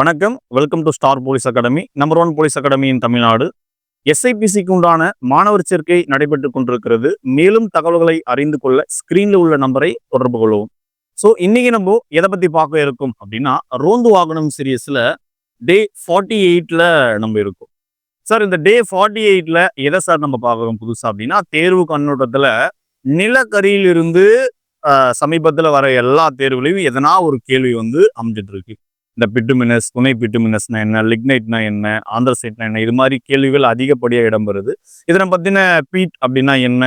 வணக்கம். Welcome to star police academy number one police அகாடமியின் Tamil Nadu. எஸ்ஐபிசிக்கு உண்டான மாணவர் சேர்க்கை நடைபெற்றுக் கொண்டிருக்கிறது. மேலும் தகவல்களை அறிந்து கொள்ள ஸ்கிரீனில் உள்ள நம்பரை தொடர்பு கொள்வோம் ஸோ இன்னைக்கு நம்ம எதை பத்தி பார்க்க இருக்கோம் அப்படின்னா ரோந்து வாகனம் சீரியஸ்ல டே ஃபார்ட்டி எயிட்ல நம்ம இருக்கோம். சார் இந்த டே ஃபார்ட்டி எயிட்ல எதை சார் நம்ம பார்க்குறோம் புதுசா அப்படின்னா தேர்வு கண்ணோட்டத்தில் நிலக்கரியிலிருந்து சமீபத்தில் வர எல்லா தேர்வுலையும் எதனா ஒரு கேள்வி வந்து அமைஞ்சிட்டு இருக்கு. இந்த பிட்டுமினஸ் துணை பிட்டுமினஸ்னா என்ன லிக்னைட்னா என்ன ஆந்திரசைட்னா என்ன இது மாதிரி கேள்விகள் அதிகப்படியாக இடம்பெறுது. இதனை பற்றின பீட் அப்படின்னா என்ன?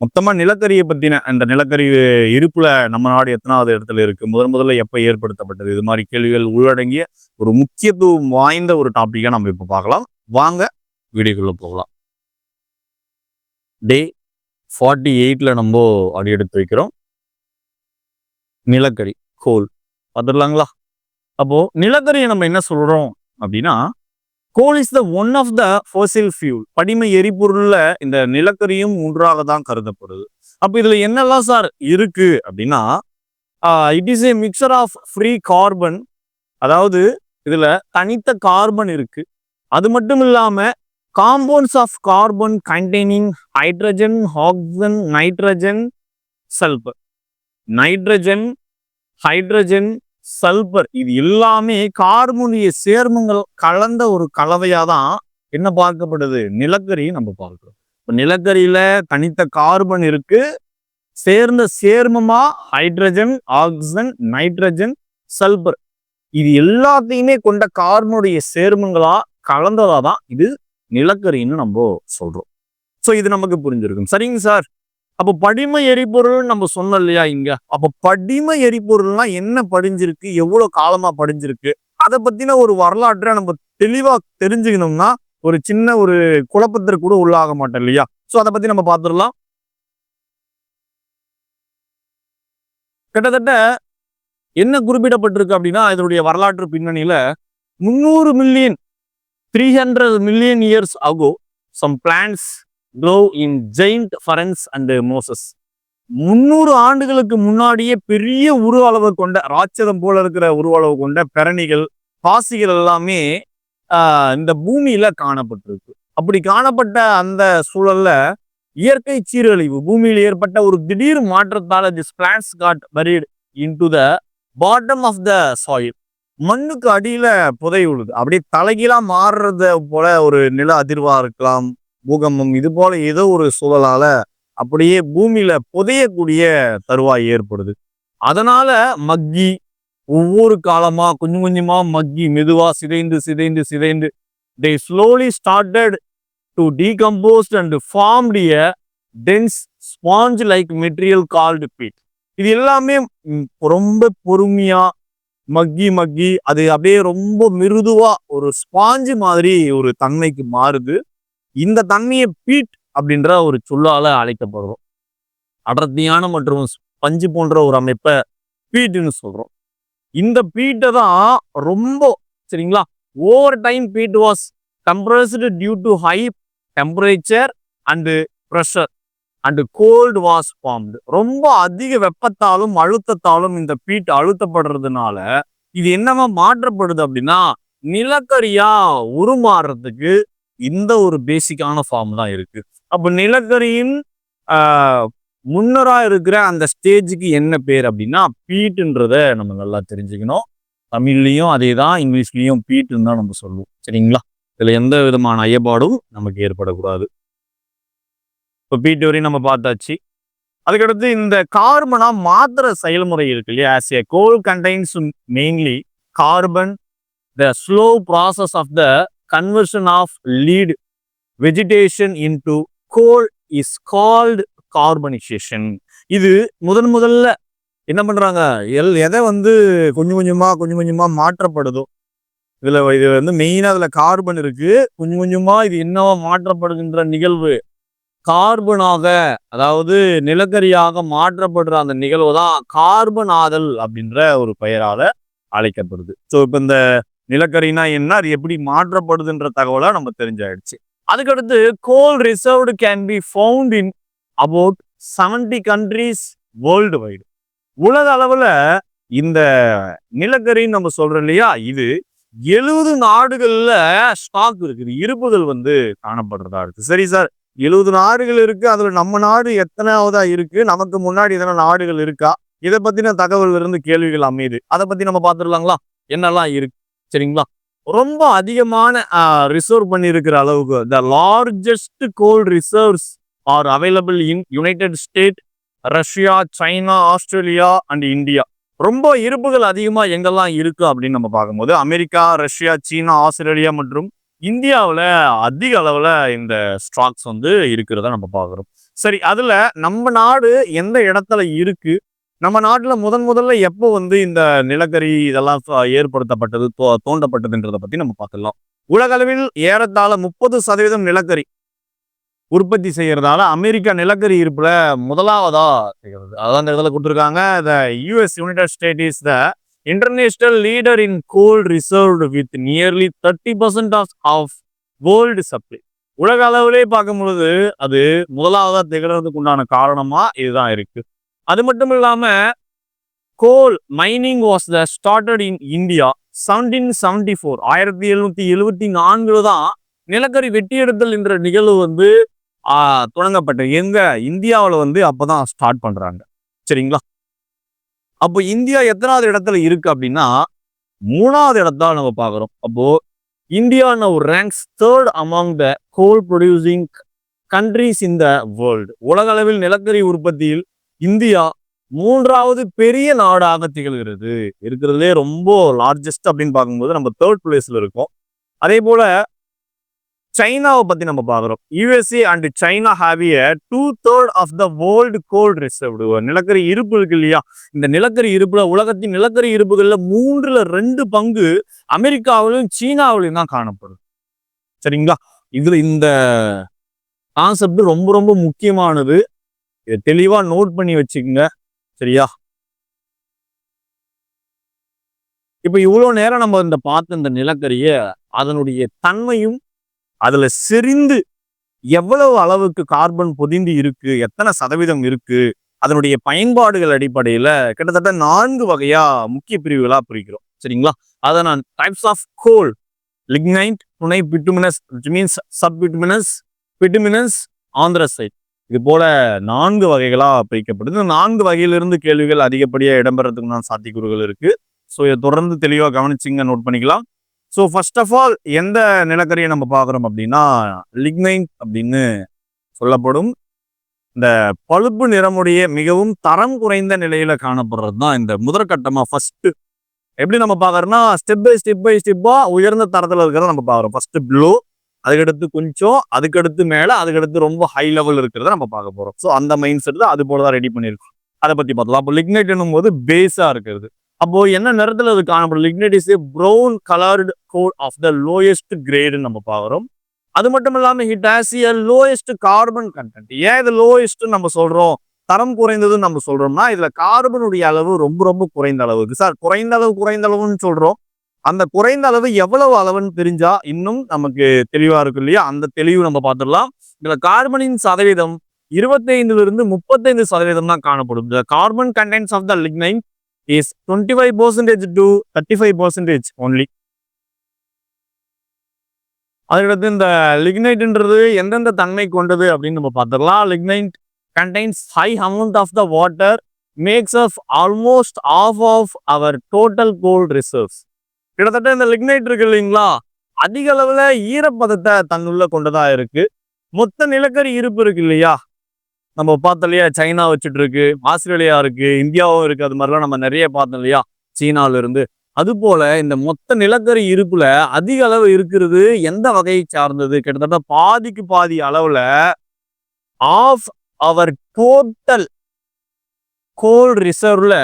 மொத்தமாக நிலக்கரியை பற்றின அந்த நிலக்கரி இருப்பில் நம்ம நாடு எத்தனாவது இடத்துல இருக்குது முதன் முதல்ல எப்போ ஏற்படுத்தப்பட்டது? இது மாதிரி கேள்விகள் உள்ளடங்கிய ஒரு முக்கியத்துவம் வாய்ந்த ஒரு டாப்பிக்காக நம்ம இப்போ பார்க்கலாம். வாங்க வீடியோக்குள்ளே போகலாம். டே ஃபார்ட்டி எயிட்டில் நம்ம அடி எடுத்து வைக்கிறோம். நிலக்கரி கோல் பார்த்துடலாங்களா? அப்போ நிலக்கரியை நம்ம என்ன சொல்றோம் அப்படின்னா coal is the one of the fossil fuel படிம எரிபொருள்ல இந்த நிலக்கரியும் ஒன்றாக தான் கருதப்படுது. அப்போ இதுல என்னெல்லாம் சார் இருக்கு அப்படின்னா it is a mixture of free carbon அதாவது இதுல தனித்த கார்பன் இருக்கு. அது மட்டும் இல்லாம compounds of carbon containing hydrogen oxygen nitrogen sulphur nitrogen hydrogen sulphur. இது எல்லாமே கார்பனுடைய சேர்மங்கள் கலந்த ஒரு கலவையாக தான் என்ன பார்க்கப்படுது? நிலக்கரி நம்ம பார்க்கிறோம். இப்போ நிலக்கரியில தனித்த கார்பன் இருக்கு. சேர்ந்த சேர்மமா ஹைட்ரஜன் ஆக்சிஜன் நைட்ரஜன் சல்பர். இது எல்லாத்தையுமே கொண்ட கார்பனுடைய சேர்மங்களா கலந்ததா தான் இது நிலக்கரின்னு நம்ம சொல்றோம். ஸோ இது நமக்கு புரிஞ்சிருக்கும். சரிங்க சார்? அப்போ படிம எரிபொருள் நம்ம சொன்னோம் இல்லையா இங்க? அப்போ படிம எரிபொருள்னா என்ன படிஞ்சிருக்கு? எவ்வளவு காலமா படிஞ்சிருக்கு? அதை பத்தின ஒரு வரலாற்றை நம்ம தெளிவா தெரிஞ்சுக்கணும்னா ஒரு சின்ன ஒரு குழப்பத்திற்கு கூட உள்ளாக மாட்டோம் இல்லையா? ஸோ அதை பத்தி நம்ம பார்த்துடலாம் கிட்டத்தட்ட என்ன குறிப்பிடப்பட்டிருக்கு அப்படின்னா இதனுடைய வரலாற்று பின்னணியில முந்நூறு million three hundred million years ago some plants grow in giant ferns and mosses முந்நூறு ஆண்டுகளுக்கு முன்னாடியே பெரிய உருவ அளவு கொண்ட ராட்சதம் போல இருக்கிற உருவ அளவு கொண்ட பெரணிகள் பாசிகள் எல்லாமே இந்த பூமியில காணப்பட்டிருக்கு. அப்படி காணப்பட்ட அந்த சூழல்ல இயற்கை சீரழிவு பூமியில் ஏற்பட்ட ஒரு திடீர் மாற்றத்தால this plants got buried into the bottom of the soil மண்ணுக்கு அடியில புதை விழுது. அப்படியே தலைகீழா மாறுறத போல ஒரு நில அதிர்வா இருக்கலாம். பூகம்பம் இது போல ஏதோ ஒரு சூழலால அப்படியே பூமியில புதையக்கூடிய தருவாய் ஏற்படுது. அதனால மக்கி ஒவ்வொரு காலமா கொஞ்சம் கொஞ்சமா மக்கி மெதுவா சிதைந்து சிதைந்து சிதைந்து they slowly started to decompose and formed a dense sponge like material called peat இது எல்லாமே ரொம்ப பொறுமையா மக்கி மக்கி அது அப்படியே ரொம்ப மிருதுவா ஒரு ஸ்பாஞ்சு மாதிரி ஒரு தன்மைக்கு மாறுது. இந்த தன்மையை பீட் அப்படின்ற ஒரு சொல்லால அழைக்கப்படுறோம். அடர்த்தியான மற்றும் பஞ்சு போன்ற ஒரு அமைப்பை பீட்டுன்னு சொல்றோம். இந்த பீட்டை தான் ரொம்ப சரிங்களா? Over time peat was compressed due to high temperature and pressure and coal was formed ரொம்ப அதிக வெப்பத்தாலும் அழுத்தத்தாலும் இந்த பீட் அழுத்தப்படுறதுனால இது என்னவா மாற்றப்படுது அப்படின்னா நிலக்கரியா உருமாறுறதுக்கு இந்த ஒரு பேசிக்கான ஃபார்ம் தான் இருக்கு. அப்போ நிலக்கரியின் முன்னராக இருக்கிற அந்த ஸ்டேஜுக்கு என்ன பேர் அப்படின்னா பீட்டுன்றத நம்ம நல்லா தெரிஞ்சுக்கணும். தமிழ்லையும் அதே தான் இங்கிலீஷ்லேயும் பீட்டுன்னு தான் நம்ம சொல்லுவோம். சரிங்களா? இதில் எந்த விதமான ஐயப்பாடும் நமக்கு ஏற்படக்கூடாது. இப்போ பீட்டு வரையும் நம்ம பார்த்தாச்சு. அதுக்கடுத்து இந்த கார்பனா மாத்திர செயல்முறை இருக்கு இல்லையா? As a coal contains mainly carbon the slow process of the conversion of lead vegetation into coal is called carbonisation இது முதன் முதல்ல என்ன பண்றாங்க? எல் எதை வந்து கொஞ்சம் கொஞ்சமா கொஞ்சம் கொஞ்சமா மாற்றப்படுதோ? இதுல இது வந்து மெயினா அதில் கார்பன் இருக்கு. கொஞ்சம் கொஞ்சமா இது என்னவா மாற்றப்படுகின்ற நிகழ்வு. கார்பனாக அதாவது நிலக்கரியாக மாற்றப்படுற அந்த நிகழ்வு தான் கார்பன் ஆதல் அப்படின்ற ஒரு பெயரால அழைக்கப்படுது. ஸோ இப்போ இந்த நிலக்கரினா என்ன அது எப்படி மாற்றப்படுதுன்ற தகவலை நம்ம தெரிஞ்சாயிடுச்சு. அதுக்கடுத்து coal reserved can be found in about seventy countries worldwide உலக அளவில் இந்த நிலக்கரின்னு நம்ம சொல்கிறோம் இல்லையா இது எழுபது நாடுகளில் ஸ்டாக் இருக்குது. இருப்புகள் வந்து காணப்படுறதா இருக்குது சரி சார் எழுபது நாடுகள் இருக்குது அதில் நம்ம நாடு எத்தனாவதா இருக்கு? நமக்கு முன்னாடி எதனா நாடுகள் இருக்கா? இதை பற்றின தகவல் இருந்து கேள்விகள் அமையுது. அதை பற்றி நம்ம பார்த்துடலாங்களா? என்னெல்லாம் இருக்கு? சரிங்களா? ரொம்ப அதிகமான ரிசர்வ் பண்ணியிருக்கிற அளவுக்கு the largest coal reserves are available in United State Russia China Australia and India ரொம்ப இருப்புகள் அதிகமாக எங்கெல்லாம் இருக்கு அப்படின்னு நம்ம பார்க்கும்போது அமெரிக்கா ரஷ்யா சீனா ஆஸ்திரேலியா மற்றும் இந்தியாவில் அதிக அளவில் இந்த ஸ்டாக்ஸ் வந்து இருக்கிறத நம்ம பார்க்குறோம். சரி அதில் நம்ம நாடு எந்த இடத்துல இருக்குது நம்ம நாட்டில் முதன் முதல்ல எப்போ வந்து இந்த நிலக்கரி இதெல்லாம் ஏற்படுத்தப்பட்டது தோ- தோண்டப்பட்டதுன்றதை பற்றி நம்ம பார்க்கலாம் உலகளவில் ஏறத்தாழ முப்பது சதவீதம் நிலக்கரி உற்பத்தி செய்யறதால அமெரிக்கா நிலக்கரி இருப்பில் முதலாவதா செய்கிறது. அதான் இந்த இதில் கொடுத்துருக்காங்க. The US United State is the international leader in coal reserved with nearly thirty percent of of coal supply உலக அளவிலே பார்க்கும் பொழுது அது முதலாவதாக திகழறதுக்கு உண்டான காரணமாக இதுதான் இருக்குது அது மட்டும் இல்லாம coal mining was the started in India seventeen seventy four ஆயிரத்தி எழுநூத்தி எழுவத்தி நான்குல தான் நிலக்கரி வெட்டியெடுத்தல் என்ற நிகழ்வு வந்து தொடங்கப்பட்டது. எங்க? இந்தியாவில் வந்து அப்போதான் ஸ்டார்ட் பண்றாங்க. சரிங்களா? அப்போ இந்தியா எத்தனாவது இடத்துல இருக்கு அப்படின்னா மூணாவது இடத்தான் நம்ம பார்க்குறோம். அப்போ India now ranks third among the coal producing countries in the world உலக அளவில் நிலக்கரி உற்பத்தியில் இந்தியா மூன்றாவது பெரிய நாடாக திகழ்கிறது. இருக்கிறதுலே ரொம்ப லார்ஜஸ்ட் அப்படின்னு பார்க்கும்போது நம்ம தேர்ட் பிளேஸ்ல இருக்கோம். அதே போல சைனாவை பத்தி நம்ம பார்க்குறோம். USA and China ஹாவிய two third of the world coal reserved நிலக்கரி இருப்பு இருக்கு இல்லையா? இந்த நிலக்கரி இருப்புல உலகத்தின் நிலக்கரி இருப்புகள்ல மூன்றுல ரெண்டு பங்கு அமெரிக்காவிலும் சீனாவிலும் தான் காணப்படும். சரிங்களா? இதுல இந்த கான்செப்ட் ரொம்ப ரொம்ப முக்கியமானது. இதை தெளிவா நோட் பண்ணி வச்சுக்கோங்க. சரியா? இப்ப இவ்வளவு நேரம் நம்ம இந்த பார்த்த இந்த நிலக்கரிய அதனுடைய தன்மையும் அதுல செறிந்து எவ்வளவு அளவுக்கு கார்பன் பொதிந்து இருக்கு எத்தனை சதவீதம் இருக்கு அதனுடைய பயன்பாடுகள் அடிப்படையில கிட்டத்தட்ட நான்கு வகையா முக்கிய பிரிவுகளா பிரிக்கிறோம். சரிங்களா? அதை நான் டைப்ஸ் ஆஃப் கோல் லிக்னைட் துணை bituminous means sub bituminous bituminous anthracite. இது போல நான்கு வகைகளாக பிரிக்கப்படுது. நான்கு வகையிலிருந்து கேள்விகள் அதிகப்படியாக இடம்பெறதுக்கு நான் சாத்தியக்கூறுகள் இருக்கு. ஸோ இதை தொடர்ந்து தெளிவாக கவனிச்சிங்க நோட் பண்ணிக்கலாம். ஸோ ஃபர்ஸ்ட் ஆஃப் ஆல் எந்த நிலக்கரியை நம்ம பார்க்குறோம் அப்படின்னா லிக்னைன் அப்படின்னு சொல்லப்படும். இந்த பழுப்பு நிறமுடைய மிகவும் தரம் குறைந்த நிலையில காணப்படுறது தான் இந்த முதற்கட்டமாக ஃபர்ஸ்ட் எப்படி நம்ம பார்க்கறோம்னா ஸ்டெப் பை ஸ்டெப் பை ஸ்டெப்பாக உயர்ந்த தரத்தில் இருக்கிறத நம்ம பார்க்குறோம். ஃபர்ஸ்ட் ப்ளூ அதுக்கடுத்து கொஞ்சம் அதுக்கடுத்து மேல அதுக்கடுத்து ரொம்ப ஹை லெவல் இருக்கிறத நம்ம பார்க்க போறோம். ஸோ அந்த மைண்ட் செட் தான் அது போல தான் ரெடி பண்ணியிருக்கோம். அதை பத்தி பார்த்தலாம் அப்போ லிக்னைட் என்னும் போது பேஸா இருக்கிறது. அப்போ என்ன நிறத்துல அது காணப்படும்? Lignite is a brown coloured coal of the lowest கிரேடுன்னு நம்ம பார்க்குறோம். அது மட்டும் இல்லாமல் it has a lowest carbon content ஏன் இது லோயஸ்ட் நம்ம சொல்றோம்? தரம் குறைந்ததுன்னு நம்ம சொல்றோம்னா இதுல கார்பனுடைய அளவு ரொம்ப ரொம்ப குறைந்த அளவுக்கு. சார் குறைந்த அளவு குறைந்த அளவுன்னு சொல்றோம். அந்த குறைந்த அளவு எவ்வளவு அளவுன்னு தெரிஞ்சா இன்னும் நமக்கு தெளிவா இருக்கும் இல்லையா? அந்த தெளிவு நம்ம பார்த்துடலாம். இதுல கார்பனின் சதவீதம் இருபத்தைந்துல இருந்து முப்பத்தைந்து சதவீதம் தான் காணப்படும். The carbon contents of the lignin is twenty five percentage to thirty five percentage only அதுக்கடுத்து இந்த லிக்னைட்ன்றது எந்தெந்த தன்மை கொண்டது அப்படின்னு நம்ம பார்த்துடலாம். Lignite contains high amount of the water makes of almost of of our total coal reserves கிட்டத்தட்ட இந்த லிக்னைட் இருக்கு இல்லைங்களா? அதிக அளவுல ஈரப்பதத்தை தன்னுள்ள கொண்டதா இருக்கு. மொத்த நிலக்கரி இருப்பு இருக்கு இல்லையா? நம்ம பார்த்தோம் இல்லையா? சைனா வச்சுட்டு இருக்கு ஆஸ்திரேலியா இருக்கு இந்தியாவும் இருக்கு. அது மாதிரிலாம் நம்ம நிறைய பார்த்தோம் இல்லையா? சீனால இருந்து அது போல இந்த மொத்த நிலக்கரி இருப்புல அதிக அளவு இருக்கிறது எந்த வகையை சார்ந்தது? கிட்டத்தட்ட பாதிக்கு பாதி அளவுல ஆஃப் அவர் டோட்டல் கோல் ரிசர்வ்ல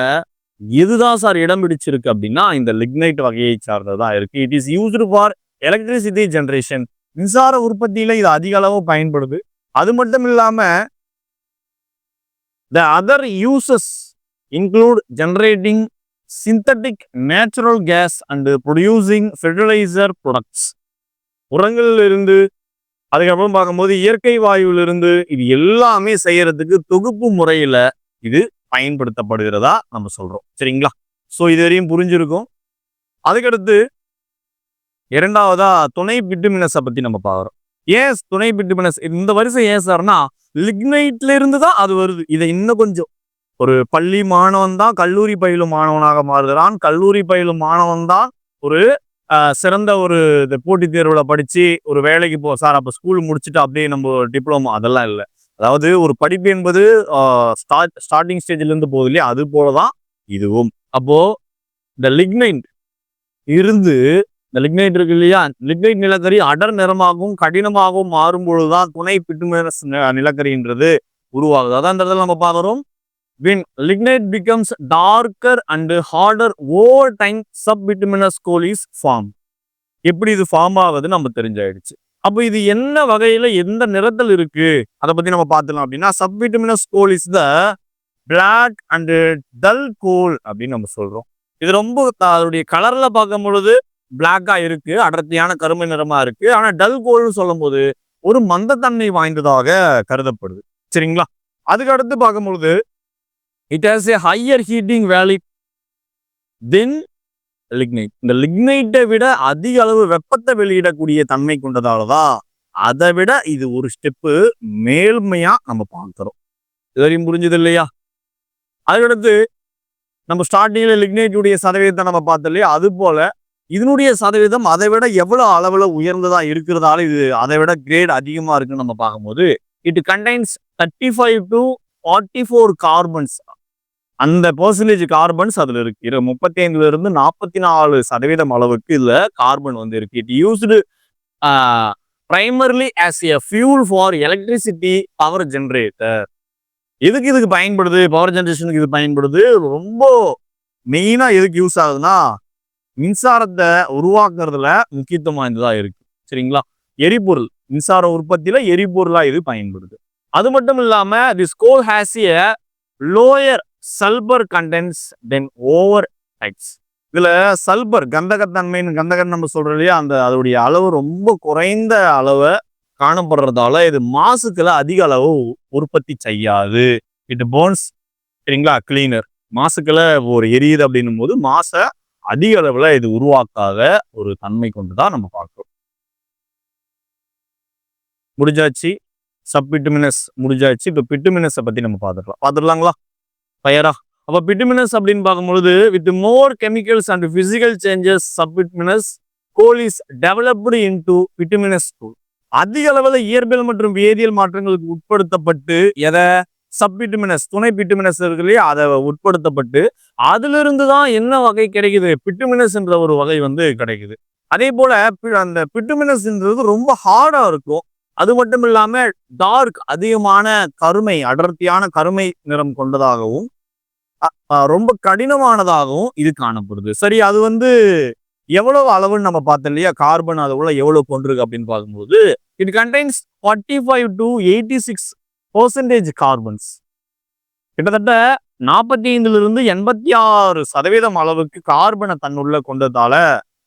இதுதான் சார் இடம் பிடிச்சிருக்கு அப்படின்னா இந்த லிக்னைட் வகையை சார்ந்ததான் இருக்கு. It is used for electricity generation மின்சார உற்பத்தியில இது அதிக அளவு பயன்படுது. அது மட்டும் இல்லாம the other uses include generating synthetic natural gas and producing fertiliser products உரங்கள்ல இருந்து அதுக்கப்புறம் பார்க்கும்போது இயற்கை வாயுவிலிருந்து இது எல்லாமே செய்யறதுக்கு தொகுப்பு முறையில இது பயன்படுத்தப்படுகிறதா நம்ம சொல்றோம். சரிங்களா? ஸோ இது வரையும் புரிஞ்சிருக்கும். அதுக்கடுத்து இரண்டாவதா துணை பிட்டுமினஸை பத்தி நம்ம பார்க்குறோம். ஏன் துணை பிட்டுமினஸ் இந்த வருஷம் ஏன் சார்னா லிக்னைட்ல இருந்து தான் அது வருது. இதை இன்னும் கொஞ்சம் ஒரு பள்ளி மாணவன் தான் கல்லூரி பயிலும் மாணவனாக மாறுகிறான். கல்லூரி பயிலும் மாணவன் தான் ஒரு ஆஹ், சிறந்த ஒரு இந்த போட்டித் தேர்வுல படிச்சு ஒரு வேலைக்கு போ சார் அப்போ ஸ்கூல் முடிச்சுட்டு அப்படியே நம்ம டிப்ளமோ அதெல்லாம் இல்லை. அதாவது ஒரு படிப்பு என்பது ஸ்டார்ட் ஸ்டார்டிங் ஸ்டேஜ்ல இருந்து போகுது இல்லையா? அது போலதான் இதுவும். அப்போ இந்த லிக்னைட் இருந்து இந்த லிக்னைட் இருக்கு இல்லையா? லிக்னைட் நிலக்கரி அடர் நிறமாகவும் கடினமாகவும் மாறும் பொழுதுதான் துணை பிட்டுமினஸ் நிலக்கரின்றது உருவாகுது. அதான் இந்த இடத்துல நம்ம பார்க்குறோம். When lignite becomes darker and harder over time subbituminous coal is formed. எப்படி இது ஃபார்ம் ஆகுது நம்ம தெரிஞ்சாயிடுச்சு. அப்போ இது என்ன வகையில எந்த நிறத்தில் இருக்கு? அதை பத்தி நம்ம பார்த்துலாம் அப்படின்னா subbituminous coal is the black and dull coal அப்படின்னு நம்ம சொல்றோம். இது ரொம்ப த- அதோடைய கலர்ல பார்க்கும் பொழுது பிளாக்கா இருக்கு அடர்த்தியான கருமை நிறமா இருக்கு. ஆனா டல் கோல்னு சொல்லும் போது ஒரு மந்தத்தன்மை வாய்ந்ததாக கருதப்படுது. சரிங்களா? அதுக்கு அடுத்து பார்க்கும் பொழுது it has a higher heating value than lignite இந்த லிக்னைட்டை விட அதிக அளவு வெப்பத்தை வெளியிடக்கூடிய தன்மை கொண்டதால தான் அதை விட இது ஒரு ஸ்டெப்பு மேல்மையா நம்ம பார்க்கிறோம் இதுவரையும் புரிஞ்சது இல்லையா? அதுக்கடுத்து நம்ம ஸ்டார்டிங்ல லிக்னைட்டுடைய சதவீதத்தை நம்ம பார்த்தோம் இல்லையா? அது போல இதனுடைய சதவீதம் அதை விட எவ்வளவு அளவுல உயர்ந்ததா இருக்கிறதால இது அதை விட கிரேட் அதிகமா இருக்குன்னு நம்ம பார்க்கும்போது it contains thirty five to forty four carbons அந்த பர்சன்டேஜ் கார்பன்ஸ் அதுல இருக்கு. இரு முப்பத்தி ஐந்துல இருந்து நாற்பத்தி நாலு சதவீதம் அளவுக்கு இதுல கார்பன் வந்து இருக்கு. It used primarily as a fuel for electricity power generator எதுக்கு இதுக்கு பயன்படுது? பவர் ஜென்ரேஷனுக்கு இது பயன்படுது? ரொம்ப மெயினா எதுக்கு யூஸ் ஆகுதுன்னா மின்சாரத்தை உருவாக்குறதுல முக்கியத்துவம் வாய்ந்ததா இருக்கு. சரிங்களா? எரிபொருள் மின்சார உற்பத்தியில எரிபொருளா இது பயன்படுது. அது மட்டும் இல்லாம this coal has a lower sulphur content than other types இதுல சல்பர் கந்தகத்தன்மைன்னு கந்தகம் நம்ம சொல்கிறோம் இல்லையா? அந்த அதோடைய அளவு ரொம்ப குறைந்த அளவை காணப்படுறதால இது மாசுக்களை அதிக அளவு உற்பத்தி செய்யாது. இட் போன்ஸ் சரிங்களா? கிளீனர் மாசுக்களை ஒரு எரியுது அப்படின்னும் போது மாசை அதிக அளவில் இது உருவாக்காத ஒரு தன்மை கொண்டு தான் நம்ம பார்க்குறோம். முடிஞ்சாச்சு? சப் பிட்டுமினஸ் முடிஞ்சாச்சு. இப்போ பிட்டுமினஸை பத்தி நம்ம பார்த்துக்கலாம் பார்த்துடலாங்களா? தயாரா அப்போ பிட்டுமினஸ் அப்படின்னு பார்க்கும்பொழுது with more chemicals and physical changes subbituminous coal is developed into bituminous coal அதிக அளவில் இயற்பியல் மற்றும் வேதியியல் மாற்றங்களுக்கு உட்படுத்தப்பட்டு எதை? சப்பிட்டுமினஸ் துணை பிட்டுமினஸ் இருக்கு அதை உட்படுத்தப்பட்டு அதிலிருந்து தான் என்ன வகை கிடைக்குது? பிட்டுமினஸ் என்ற ஒரு வகை வந்து கிடைக்குது. அதே போல பி- அந்த பிட்டுமினஸ்ன்றது ரொம்ப ஹார்டா இருக்கும். அது மட்டும் இல்லாம டார்க் அதிகமான கருமை அடர்த்தியான கருமை நிறம் கொண்டதாகவும் ரொம்ப கடினமானதாகவும் இது காணப்படுது. சரி அது வந்து எவ்வளவு அளவுன்னு நம்ம பார்த்தோம் இல்லையா? கார்பன் அது உள்ள எவ்வளவு கொண்டிருக்கு அப்படின்னு பார்க்கும்போது it contains forty five to eighty six percentage carbons கிட்டத்தட்ட நாற்பத்தி ஐந்துலேருந்து எண்பத்தி ஆறு சதவீதம் அளவுக்கு கார்பனை தன்னுள்ள கொண்டதால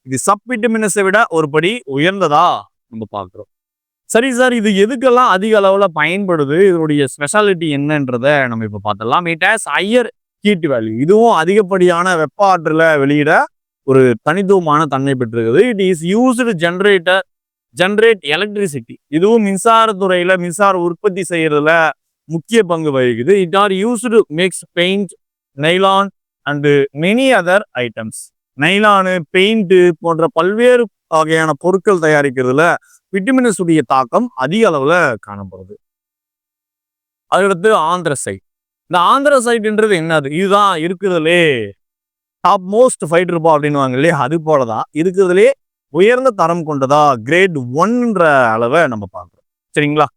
இது சப்பிட்டுமினஸை விட ஒரு படி உயர்ந்ததா நம்ம பார்க்குறோம். சரி சார் இது எதுக்கெல்லாம் அதிக அளவில் பயன்படுது? இதனுடைய ஸ்பெஷாலிட்டி என்னன்றத நம்ம இப்போ பார்த்துடலாம். It has higher heat value இதுவும் அதிகப்படியான வெப்ப ஆற்றலை வெளியிட ஒரு தனித்துவமான தன்மை பெற்றிருக்குது. It is used generator generate electricity இதுவும் மின்சாரத்துறையில் மின்சார உற்பத்தி செய்கிறதுல முக்கிய பங்கு வகிக்குது. It are used makes paint nylon and many other items nylon paint போன்ற பல்வேறு வகையான பொருட்கள் தயாரிக்கிறதுல விட்டமினஸ் உடைய தாக்கம் அதிக அளவில் காணப்படுது. அதுக்கடுத்து ஆந்திரசைட் இந்த ஆந்திரசைட்ன்றது என்னது? இதுதான் இருக்கிறதுலே டாப் மோஸ்ட் ஃபைட் இருப்பா அப்படின்னுவாங்க இல்லையா? அது போலதான். இருக்கிறதுலே உயர்ந்த தரம் கொண்டதா? கிரேட் ஒன்ன்ற அளவை நம்ம பார்க்குறோம். சரிங்களா?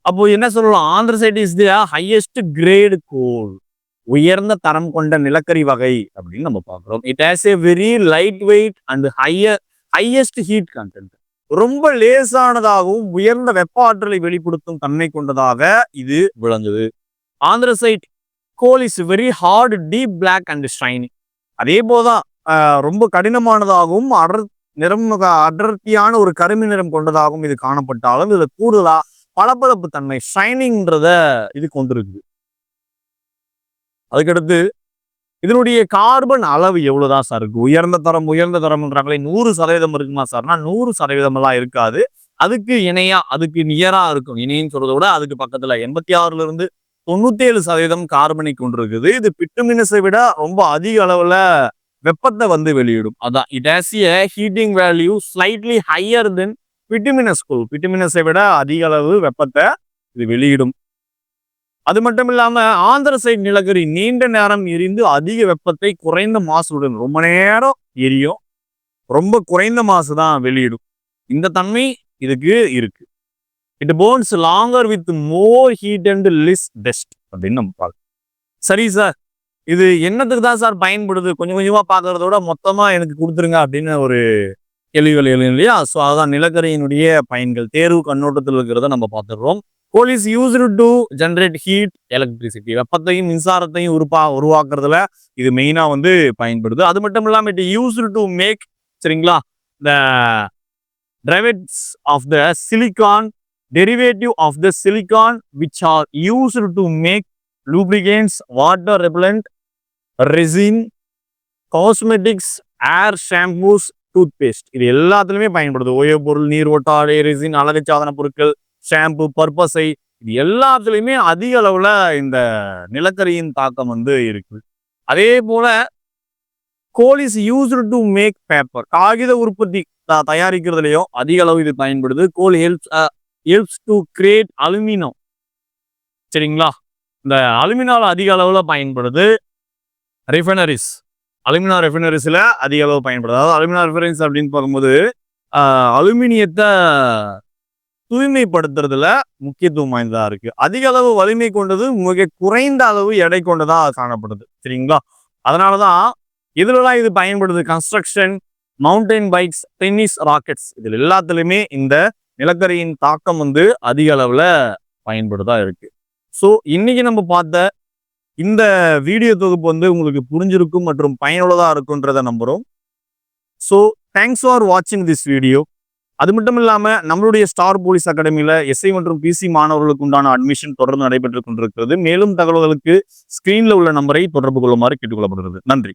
அப்போ என்ன சொல்லலாம்? Anthracite is the highest grade coal உயர்ந்த தரம் கொண்ட நிலக்கரி வகை அப்படின்னு நம்ம பார்க்கிறோம். It has a very light weight and higher highest heat content ரொம்ப லேசானதாகவும் உயர்ந்த வெப்ப ஆற்றலை வெளிப்படுத்தும் தன்மை கொண்டதாக இது விளங்குது. Anthracite coal is very hard deep black and shiny அதே போதான் ரொம்ப கடினமானதாகவும் அடர் நிறம் அடர்த்தியான ஒரு கருமை நிறம் கொண்டதாகவும் இது காணப்பட்டாலும் இதுல கூடுதலா பளபளப்பு தன்மை ஷைனிங்ன்றத இது கொண்டிருக்குது. அதுக்கடுத்து இதனுடைய கார்பன் அளவு எவ்வளவுதான் சார் இருக்கு? உயர்ந்த தரம் உயர்ந்த தரம்ன்றாங்களே நூறு சதவீதம் இருக்குமா சார்னா நூறு சதவீதம் எல்லாம் இருக்காது. அதுக்கு இணையா அதுக்கு நியரா இருக்கும். இணைன்னு சொல்றதை விட அதுக்கு பக்கத்துல எண்பத்தி ஆறுல இருந்து தொண்ணூத்தேழு சதவீதம் சதவீதம் கார்பனை கொண்டிருக்குது இது பிட்டுமினஸை விட ரொம்ப அதிக அளவுல வெப்பத்தை வந்து வெளியிடும். அதான் it has a heating value slightly higher than bituminous coal. பிட்டுமினஸை விட அதிக அளவு வெப்பத்தை இது வெளியிடும். அது மட்டும் இல்லாம ஆந்திரசைட் நிலக்கரி நீண்ட நேரம் எரிந்து அதிக வெப்பத்தை குறைந்த மாசுடன் ரொம்ப நேரம் எரியும். ரொம்ப குறைந்த மாசு தான் வெளியிடும். இந்த தன்மை இதுக்கு இருக்கு. It burns longer with more heat and less dust அப்படின்னு நம்ம பார்க்கலாம். சரி சார் இது என்னத்துக்கு தான் சார் பயன்படுது? கொஞ்சம் கொஞ்சமாக பார்க்கறதோட மொத்தமாக எனக்கு கொடுத்துருங்க அப்படின்னு ஒரு கேள்விகள் எழுதும் இல்லையா? ஸோ அதுதான் நிலக்கரியினுடைய பயன்கள். தேர்வு கண்ணோட்டத்தில் இருக்கிறத நம்ம பார்த்துடுறோம். Coal is used to generate heat electricity வெப்பத்தையும் மின்சாரத்தையும் உருப்பா உருவாக்குறதுல இது மெயினாக வந்து பயன்படுது. அது மட்டும் இல்லாமல் இட் யூஸ்டு டு மேக் சரிங்களா? The derivates of the silicon derivative of the silicon which are used to make lubricants, water repellent, resin cosmetics hair shampoos toothpaste இது எல்லாத்துலயுமே பயன்படுது. ஓய்வு பொருள் நீர் ஓட்டாடை ரெசின் அழகு சாதன பொருட்கள் ஷாம்பு பர்பஸை இது எல்லாத்துலேயுமே அதிக அளவில் இந்த நிலக்கரியின் தாக்கம் வந்து இருக்கு. அதே போல coal is used to make paper காகித உற்பத்தி த- அதிக அளவு இது பயன்படுது. Coal helps helps to create aluminium சரிங்களா? இந்த அலுமினால் அதிக அளவில் பயன்படுது ரிஃபைனரிஸ் அலுமினா ரெஃபினரிஸில் அதிக அளவு பயன்படுது. அதாவது அலுமினா ரெஃபரன்ஸ் அப்படின்னு பார்க்கும்போது அலுமினியத்தை தூய்மைப்படுத்துறதுல முக்கியத்துவம் வாய்ந்ததாக இருக்குது அதிக அளவு வலிமை கொண்டது மிக குறைந்த அளவு எடை கொண்டதாக காணப்படுது. சரிங்களா? அதனாலதான் இதுலலாம் இது பயன்படுது. Construction mountain bikes tennis rackets இதில் எல்லாத்துலேயுமே இந்த நிலக்கரியின் தாக்கம் வந்து அதிக அளவில் பயன்படுதா இருக்கு. ஸோ இன்னைக்கு நம்ம பார்த்த இந்த வீடியோ தொகுப்பு வந்து உங்களுக்கு புரிஞ்சிருக்கும் மற்றும் பயனுள்ளதாக இருக்குன்றதை நம்புகிறோம் ஸோ தேங்க்ஸ் ஃபார் வாட்சிங் திஸ் வீடியோ அது மட்டும் இல்லாமல் நம்மளுடைய ஸ்டார் போலீஸ் அகாடமியில் எஸ்ஐ மற்றும் பிசி மாணவர்களுக்கு உண்டான அட்மிஷன் தொடர்ந்து நடைபெற்றுக் கொண்டிருக்கிறது. மேலும் தகவல்களுக்கு ஸ்க்ரீனில் உள்ள நம்பரை தொடர்பு கொள்ளுமாறு கேட்டுக்கொள்ளப்படுகிறது. நன்றி.